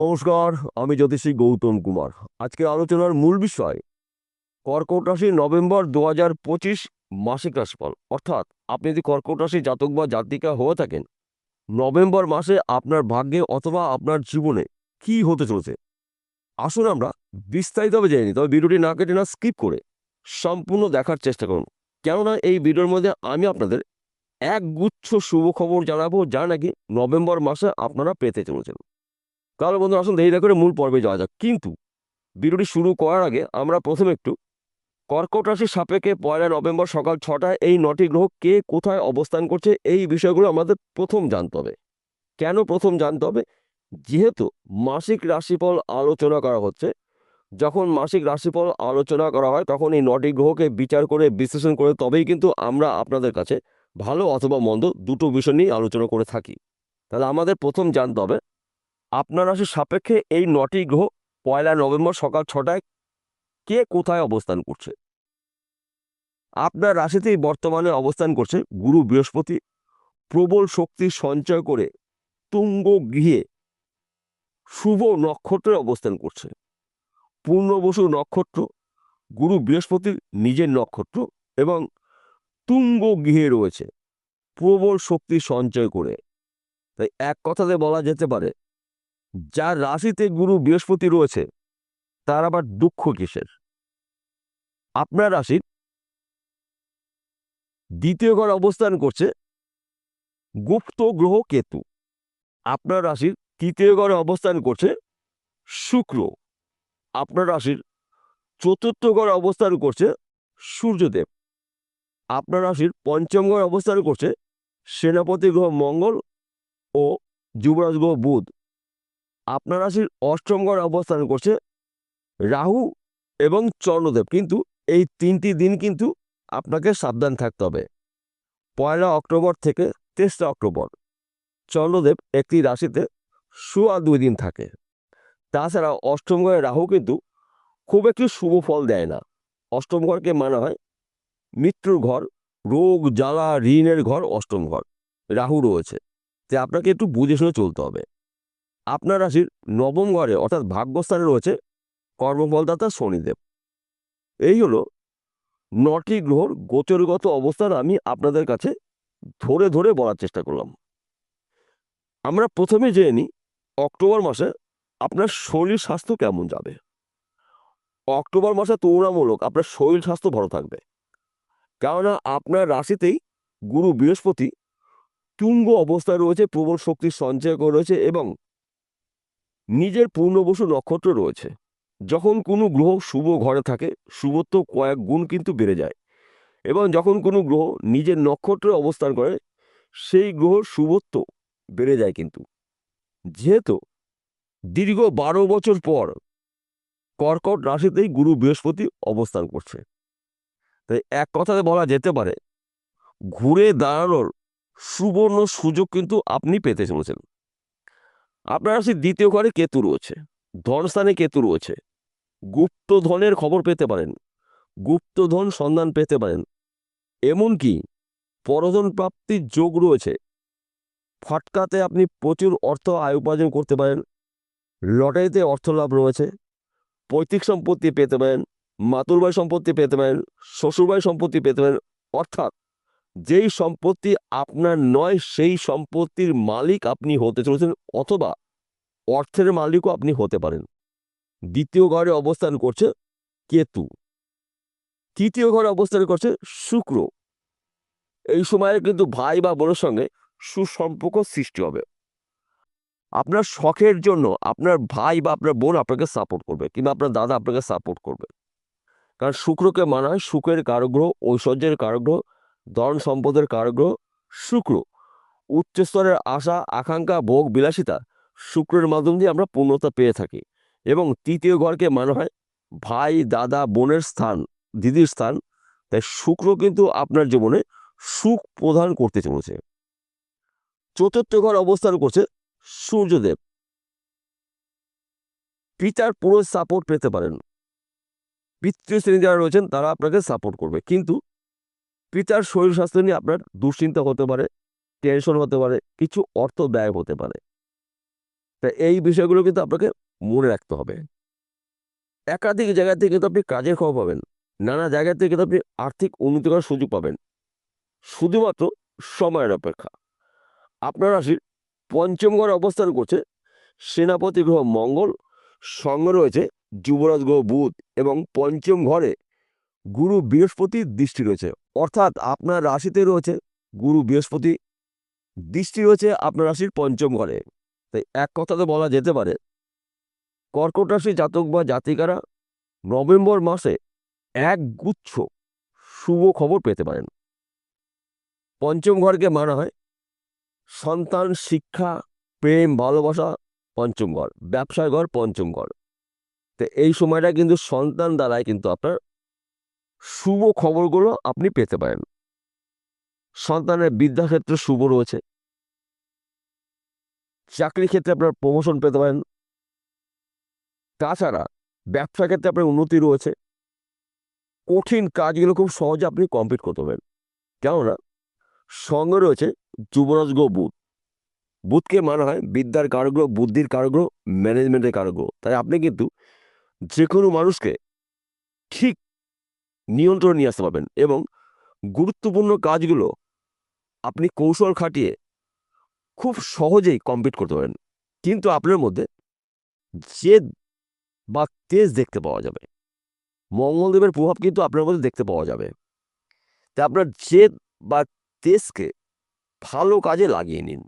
নমস্কার, আমি জ্যোতিষী গৌতম কুমার। আজকে আলোচনার মূল বিষয়, কর্কট রাশি নভেম্বর দু হাজার পঁচিশ মাসিক রাশিফল। অর্থাৎ আপনি যদি কর্কট রাশি জাতক বা জাতিকা হয়ে থাকেন, নভেম্বর মাসে আপনার ভাগ্যে অথবা আপনার জীবনে কি হতে চলেছে? আসুন আমরা বিস্তারিতভাবে জেনে তবে ভিডিওটি না কেটে না স্কিপ করে সম্পূর্ণ দেখার চেষ্টা করুন। কেননা এই ভিডিওর মধ্যে আমি আপনাদের এক গুচ্ছ শুভ খবর জানাব, যা নাকি নভেম্বর মাসে আপনারা পেতে চলেছেন। তাহলে বন্ধু আসুন দেরি না করে মূল পর্বে যাওয়া যাক। কিন্তু ভিডিওটি শুরু করার আগে আমরা প্রথমে একটু কর্কট রাশির সাপেক্ষে পয়লা নভেম্বর সকাল ছটায় এই নটি গ্রহ কে কোথায় অবস্থান করছে এই বিষয়গুলো আমাদের প্রথম জানতে হবে। কেন প্রথম জানতে হবে? যেহেতু মাসিক রাশিফল আলোচনা করা হচ্ছে। যখন মাসিক রাশিফল আলোচনা করা হয় তখন এই নটি গ্রহকে বিচার করে, বিশ্লেষণ করে তবেই কিন্তু আমরা আপনাদের কাছে ভালো অথবা মন্দ দুটো বিষয় নিয়ে আলোচনা করে থাকি। তাহলে আমাদের প্রথম জানতে হবে আপনার রাশির সাপেক্ষে এই নটি গ্রহ পয়লা নভেম্বর সকাল ছটায় কে কোথায় অবস্থান করছে? আপনার রাশিতেই বর্তমানে অবস্থান করছে গুরু বৃহস্পতি। প্রবল শক্তি সঞ্চয় করে তুঙ্গ গৃহে শুভ নক্ষত্রে অবস্থান করছে। পূর্ণবসু নক্ষত্র, গুরু বৃহস্পতির নিজের নক্ষত্র এবং তুঙ্গ গৃহে রয়েছে। প্রবল শক্তি সঞ্চয় করে। তাই এক কথাতে বলা যেতে পারে যার রাশিতে গুরু বৃহস্পতি রয়েছে, তার আবার দুঃখ কিসের? আপনার রাশির দ্বিতীয় ঘর অবস্থান করছে, গুপ্ত গ্রহ কেতু। আপনার রাশির তৃতীয় ঘরে অবস্থান করছে, শুক্র। আপনার রাশির চতুর্থ ঘরে অবস্থান করছে, সূর্যদেব। আপনার রাশির পঞ্চম ঘরে অবস্থান করছে, সেনাপতি গ্রহ মঙ্গল ও যুবরাজ গ্রহ বুধ। আপনার রাশির অষ্টম অবস্থান করছে রাহু এবং চন্দ্রদেব। কিন্তু এই তিনটি দিন কিন্তু আপনাকে সাবধান থাকতে হবে। পয়লা অক্টোবর থেকে তেসরা অক্টোবর চন্দ্রদেব একটি রাশিতে সোয়া দুই দিন থাকে। তাছাড়া অষ্টম ঘরে রাহু কিন্তু খুব একটি শুভ ফল দেয় না। অষ্টম ঘরকে মানা হয় মৃত্যুর ঘর, রোগ, জ্বালা, ঋণের ঘর, অষ্টম ঘর। রাহু রয়েছে। তাই আপনাকে একটু বুঝে শুনে চলতে হবে। আপনার রাশির নবম ঘরে অর্থাৎ ভাগ্যস্থানে রয়েছে কর্মফলদাতা শনিদেব। এই হলো নটি গ্রহর গোচরগত অবস্থান আমি আপনাদের কাছে ধরে ধরে বলার চেষ্টা করলাম। আমরা প্রথমে জেনে নিই অক্টোবর মাসে আপনার শরীর স্বাস্থ্য কেমন যাবে। অক্টোবর মাসে তুলনামূলক আপনার শরীর স্বাস্থ্য ভালো থাকবে। কেননা আপনার রাশিতেই গুরু বৃহস্পতি তুঙ্গ অবস্থায় রয়েছে, প্রবল শক্তির সঞ্চয় করে রয়েছে এবং নিজের পূর্ণবসু নক্ষত্র রয়েছে। যখন কোনো গ্রহ শুভ ঘরে থাকে, শুভত্ব কয়েক গুণ কিন্তু বেড়ে যায়। এবং যখন কোনো গ্রহ নিজের নক্ষত্রে অবস্থান করে, সেই গ্রহর শুভত্ব বেড়ে যায় কিন্তু। যেহেতু দীর্ঘ বারো বছর পর কর্কট রাশিতেই গুরু বৃহস্পতি অবস্থান করছে। তাই এক কথাতে বলা যেতে পারে, ঘুরে দাঁড়ানোর সুবর্ণ সুযোগ কিন্তু আপনি পেতে চলেছেন। আপনার রাশির দ্বিতীয় ঘরে কেতু রয়েছে। ধনস্থানে কেতু রয়েছে। গুপ্ত ধনের খবর পেতে পারেন। গুপ্তধন সন্ধান পেতে পারেন। এমনকি পরধন প্রাপ্তির যোগ রয়েছে। ফটকাতে আপনি প্রচুর অর্থ আয় উপার্জন করতে পারেন। লটারিতে অর্থ লাভ রয়েছে। পৈতৃক সম্পত্তি পেতে পারেন। মাতুরবাই সম্পত্তি পেতে পারেন। শ্বশুরবাই সম্পত্তি পেতে পারেন। অর্থাৎ যেই সম্পত্তি আপনার নয়, সেই সম্পত্তির মালিক আপনি হতে চলেছেন অথবা অর্থের মালিকও আপনি হতে পারেন। দ্বিতীয় ঘরে অবস্থান করছে কেতু। তৃতীয় ঘরে অবস্থান করছে শুক্র। এই সময়ে কিন্তু ভাই বা বোনের সঙ্গে সুসম্পর্ক সৃষ্টি হবে। আপনার শখের জন্য আপনার ভাই বা আপনার বোন আপনাকে সাপোর্ট করবে কিংবা আপনার দাদা আপনাকে সাপোর্ট করবে। কারণ শুক্রকে মানা হয় সুখের কারগ্রহ, ঐশ্বর্যের কারগ্রহ ধন সম্পদের কারগ্রহ শুক্র। উচ্চস্তরের আশা, আকাঙ্ক্ষা, ভোগ, বিলাসিতা শুক্রের মাধ্যম দিয়ে আমরা পূর্ণতা পেয়ে থাকি এবং তৃতীয় ঘরকে মানা হয় ভাই, দাদা, বোনের স্থান, দিদির স্থান। তাই শুক্র কিন্তু আপনার জীবনে সুখ প্রদান করতে চলেছে। চতুর্থ ঘর অবস্থান করছে সূর্যদেব। পিতার পুরো সাপোর্ট পেতে পারেন। পিতৃ শ্রেণি যারা রয়েছেন তারা আপনাকে সাপোর্ট করবে। কিন্তু পিতার শরীর স্বাস্থ্য নিয়ে আপনার দুশ্চিন্তা হতে পারে টেনশন হতে পারে, কিছু অর্থ ব্যয় হতে পারে। তা এই বিষয়গুলো কিন্তু আপনাকে মনে রাখতে হবে। একাধিক জায়গা থেকে কিন্তু আপনি কাজের খবর পাবেন। নানা জায়গা থেকে কিন্তু আপনি আর্থিক উন্নতি করার সুযোগ পাবেন। শুধুমাত্র সময়ের অপেক্ষা। আপনার রাশির পঞ্চম ঘরে অবস্থান করছে সেনাপতি গ্রহ মঙ্গল। সঙ্গে রয়েছে যুবরাজ গ্রহ বুধ এবং পঞ্চম ঘরে গুরু বৃহস্পতির দৃষ্টি রয়েছে। অর্থাৎ আপনার রাশিতে রয়েছে গুরু বৃহস্পতি দৃষ্টি রয়েছে আপনার রাশির পঞ্চম ঘরে। তাই এক কথাতে বলা যেতে পারে, কর্কট রাশি জাতক বা জাতিকারা নভেম্বর মাসে এক গুচ্ছ শুভ খবর পেতে পারেন। পঞ্চম ঘরকে মানা হয় সন্তান, শিক্ষা, প্রেম, ভালোবাসা, পঞ্চম ঘর ব্যবসার ঘর, পঞ্চম ঘর। তো এই সময়টা কিন্তু সন্তান দ্বারাই কিন্তু আপনার শুভ খবরগুলো আপনি পেতে পারেন। সন্তানের বিদ্যাক্ষেত্রে শুভ রয়েছে। চাকরি ক্ষেত্রে আপনার প্রমোশন পেতে পারেন। তাছাড়া ব্যবসা ক্ষেত্রে আপনার উন্নতি রয়েছে। কঠিন কাজগুলো খুব সহজে আপনি কমপ্লিট করতে পারবেন কেননা সঙ্গে রয়েছে যুবরাজ গ্রহ বুধ। বুধকে মানা হয় বিদ্যার কারগ্রহ, বুদ্ধির কারগ্রহ ম্যানেজমেন্টের কারগ্রহ। তাই আপনি কিন্তু যে কোনো মানুষকে ঠিক নিয়ন্ত্রণে নিয়ে আসতে পারবেন এবং গুরুত্বপূর্ণ কাজগুলো আপনি কৌশল খাটিয়ে খুব সহজেই কমপ্লিট করতে পারেন। কিন্তু আপনার মধ্যে জেদ বা তেজ দেখতে পাওয়া যাবে। মঙ্গলদেবের প্রভাব কিন্তু আপনার মধ্যে দেখতে পাওয়া যাবে। তা আপনার জেদ বা তেজকে ভালো কাজে লাগিয়ে নিন।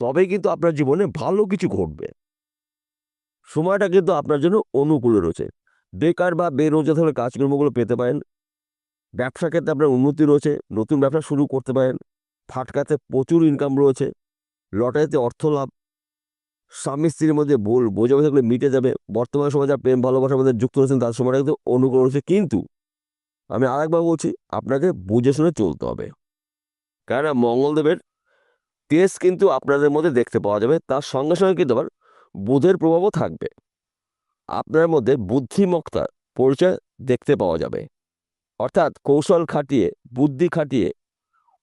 তবে কিন্তু আপনার জীবনে ভালো কিছু ঘটবে। সময়টা কিন্তু আপনার জন্য অনুকূলে রয়েছে। বেকার বা বেরোজগার হলে কাজকর্মগুলো পেতে পারেন। ব্যবসা ক্ষেত্রে আপনার উন্নতি রয়েছে, নতুন ব্যবসা শুরু করতে পারেন। ফাটকাতে প্রচুর ইনকাম রয়েছে, লটারিতে অর্থ লাভ, স্বামী স্ত্রীর মধ্যে ভুল বোঝাবুঝি থাকলে মিটে যাবে, বর্তমান সময় যারা প্রেম ভালোবাসার মধ্যে যুক্ত রয়েছেন, তার সময়টা কিন্তু অনুকূল রয়েছে কিন্তু আমি আরেকবার বলছি, আপনাকে বুঝে শুনে চলতে হবে। কেননা মঙ্গলদেবের তেজ কিন্তু আপনাদের মধ্যে দেখতে পাওয়া যাবে, তার সঙ্গে সঙ্গে কিন্তু আবার বুধের প্রভাবও থাকবে। আপনার মধ্যে বুদ্ধিমত্তার পরিচয় দেখতে পাওয়া যাবে। অর্থাৎ কৌশল খাটিয়ে, বুদ্ধি খাটিয়ে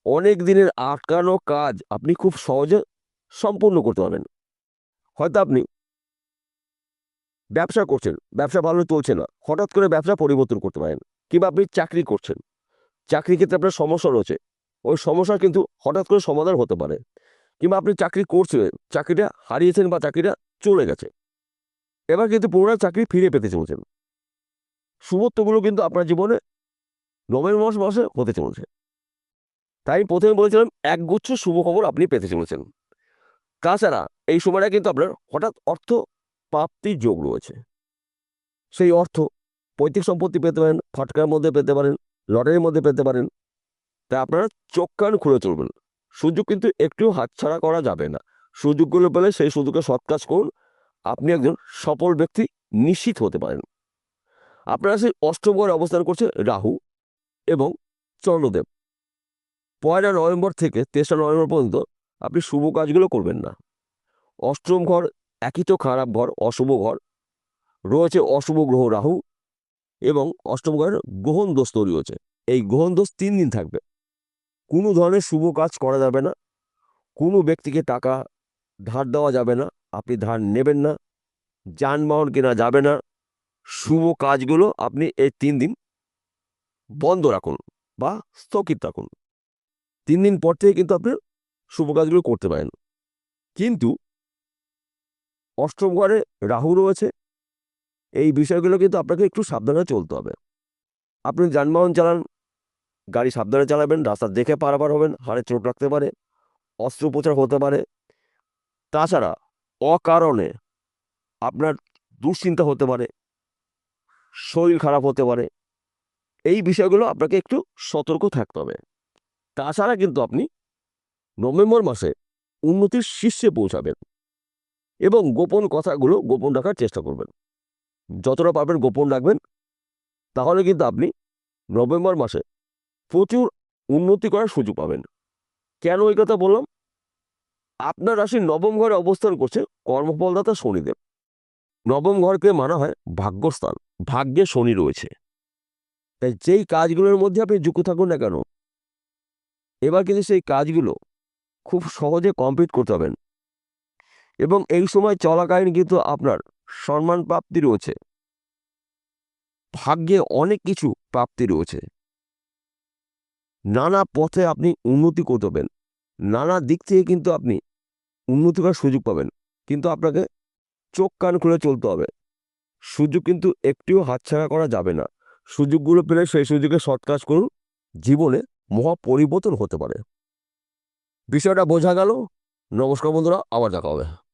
অনেক দিনের আটকানো কাজ আপনি খুব সহজে সম্পূর্ণ করতে পারবেন। হয়তো আপনি ব্যবসা করছেন, ব্যবসা ভালো চলছে না, হঠাৎ করে ব্যবসা পরিবর্তন করতে পারেন কিংবা আপনি চাকরি করছেন। চাকরি ক্ষেত্রে আপনার সমস্যা রয়েছে, ওই সমস্যা কিন্তু হঠাৎ করে সমাধান হতে পারে কিংবা আপনি চাকরি করছিলেন, চাকরিটা হারিয়েছেন বা চাকরিটা চলে গেছে। এবার কিন্তু পুনরায় চাকরি ফিরে পেতে চলছেন। শুভত্বগুলো কিন্তু আপনার জীবনে নভেম্বর মাস মাসে হতে চলছে। তাই প্রথমে বলেছিলাম, একগুচ্ছ শুভ খবর আপনি পেতে চলেছেন। তাছাড়া এই সময়টা কিন্তু আপনার হঠাৎ অর্থ প্রাপ্তির যোগ রয়েছে। সেই অর্থ পৈতৃক সম্পত্তি পেতে পারেন, ফাটকার মধ্যে পেতে পারেন, লটারির মধ্যে পেতে পারেন। তাই আপনারা চোখ কান খুলে চলবেন। সুযোগ কিন্তু একটু হাতছাড়া করা যাবে না। সুযোগগুলো পেলে সেই সুযোগে সৎ কাজ করুন। আপনি একজন সফল ব্যক্তি নিশ্চিত হতে পারেন। আপনার সেই অষ্টম ঘরে অবস্থান করছে রাহু এবং চন্দ্রদেব। পয়লা নভেম্বর থেকে তেসরা নভেম্বর পর্যন্ত আপনি শুভ কাজগুলো করবেন না। অষ্টম ঘর একই তো খারাপ ঘর, অশুভ ঘর। রয়েছে অশুভ গ্রহ রাহু এবং অষ্টম ঘরের গ্রহণ দোষ তৈরি হয়েছে। এই গ্রহণ দোষ তিন দিন থাকবে। কোনো ধরনের শুভ কাজ করা যাবে না। কোনো ব্যক্তিকে টাকা ধার দেওয়া যাবে না। আপনি ধার নেবেন না, যানবাহন কেনা যাবে না, শুভ কাজগুলো আপনি এই তিন দিন বন্ধ রাখুন বা স্থগিত রাখুন। তিন দিন পর থেকে কিন্তু আপনি শুভ কাজগুলো করতে পারেন। কিন্তু অষ্টম ঘরে রাহু রয়েছে, এই বিষয়গুলো কিন্তু আপনাকে একটু সাবধানে চলতে হবে। আপনি যানবাহন চালান, গাড়ি সাবধানে চালাবেন, রাস্তা দেখে পারাপার হবেন, হাড়ে চোট রাখতে পারে, অস্ত্রোপচার হতে পারে। তাছাড়া অকারণে আপনার দুশ্চিন্তা হতে পারে, শরীর খারাপ হতে পারে, এই বিষয়গুলো আপনাকে একটু সতর্ক থাকতে হবে। তাছাড়া কিন্তু আপনি নভেম্বর মাসে উন্নতির শীর্ষে পৌঁছাবেন এবং গোপন কথাগুলো গোপন রাখার চেষ্টা করবেন। যতটা পারবেন গোপন রাখবেন, তাহলে কিন্তু আপনি নভেম্বর মাসে প্রচুর উন্নতি করার সুযোগ পাবেন। কেন এই কথা বললাম? আপনার রাশির নবম ঘরে অবস্থান করছে কর্মফলদাতা শনিদেব। নবম ঘরকে মানা হয় ভাগ্যস্থান, ভাগ্যে শনি রয়েছে। তাই যেই কাজগুলোর মধ্যে আপনি যুক্ত থাকুন না কেন, এবার কিন্তু সেই কাজগুলো খুব সহজে কমপ্লিট করতে হবেন এবং এই সময় চলাকালীন কিন্তু আপনার সম্মান প্রাপ্তি রয়েছে। ভাগ্যে অনেক কিছু প্রাপ্তি রয়েছে। নানা পথে আপনি উন্নতি করতে পারবেন। নানা দিক থেকে কিন্তু আপনি উন্নতি করার সুযোগ পাবেন। কিন্তু আপনাকে চোখ কান খুলে চলতে হবে। সুযোগ কিন্তু একটিও হাতছাড়া করা যাবে না। সুযোগগুলো পেলে সেই সুযোগে সৎ কাজ করুন। জীবনে মহা পরিবর্তন হতে পারে। বিষয়টা বোঝা গেল। নমস্কার বন্ধুরা, আবার দেখা হবে।